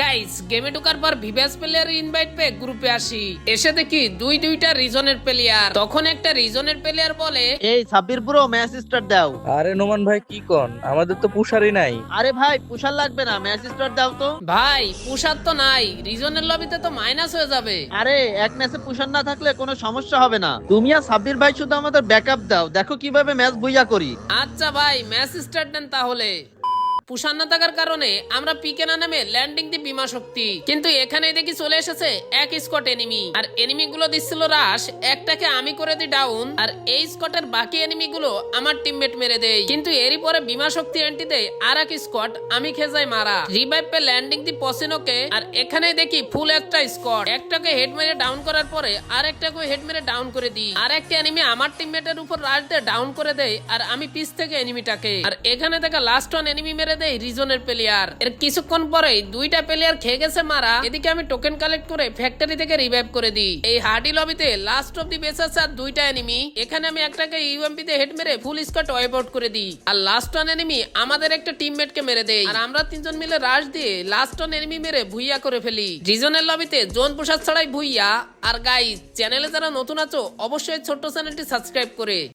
Guys গেমে ঢোকার পর ভিভাস প্লেয়ার ইনভাইট পেয়ে গ্রুপে আসি। এসে দেখি দুই দুইটা রিজনের প্লেয়ার তখন একটা রিজনের প্লেয়ার বলে এই সাব্বির ব্রো ম্যাচ স্টার্ট দাও। আরে নোমান ভাই কি কন? আমাদের তো পুষারই নাই। আরে ভাই পুষার লাগবে না ম্যাচ স্টার্ট দাও তো। ভাই পুষার তো নাই। রিজনের লবিতে তো মাইনাস হয়ে যাবে। আরে এক ম্যাচে পুষার না থাকলে কোনো সমস্যা হবে না। তুমি আর সাব্বির ভাই শুধু আমাদের ব্যাকআপ দাও। দেখো কীভাবে ম্যাচ বুইয়া করি। আচ্ছা ভাই ম্যাচ স্টার্ট দেন তাহলে। পুষার না থাকার কারণে আমরা পিকে না নামে ল্যান্ডিং দি বিমা শক্তি। কিন্তু এখানে দেখি চলে এসেছে এক স্কট এনিমি আর এনিমি গুলো দিচ্ছিল রাশ, একটাকে আমি করে দিই ডাউন আর এই স্কটের বাকি এনিমি গুলো আমার টিমমেট মেরে দেয়। কিন্তু এরই পরে বিমা শক্তি এন্টি দেয় আর এক স্কট, আমি খেজাই মারা। রিভাইভ পে ল্যান্ডিং দি পসিনোকে, আর এখানে দেখি ফুল একটা স্কট। একটাকে হেড মেরে ডাউন করার পরে আর একটাকে হেড মেরে ডাউন করে দিই। আর একটা এনিমি আমার টিমমেটের উপর রাশ দিয়ে ডাউন করে দেয়, আর আমি পিস থেকে এনিমিটাকে আর এখানে দেখা লাস্ট ওয়ান এনিমি মেরে দেয় রিজনের প্লেয়ার এর কিছুক্ষণ পরেই দুইটা প্লেয়ার খেয়ে গেছে মারা। এদিকে আমি টোকেন কালেক্ট করে ফ্যাক্টরি থেকে রিভাইভ করে দিই। এই হার্ডি লবিতে লাস্ট দি বেস আছে আর দুইটা এনিমি এখানে আমি একটাকে ইউএমপি তে হেড মেরে ফুল স্কট ওয়াইপ আউট করে দিই। আর লাস্ট ওয়ান এনিমি আমাদের একটা টিমমেট কে মেরে দেয় আর আমরা তিনজন মিলে রাশ দিয়ে লাস্ট ওয়ান এনিমি মেরে ভুইয়া করে ফেলি। রিজনের লবিতে জোন পোশাক ছাড়াই ভুইয়া। আর গাইস চ্যানেলে যারা নতুন আছো, অবশ্যই ছোট্ট চ্যানেলটি সাবস্ক্রাইব করে।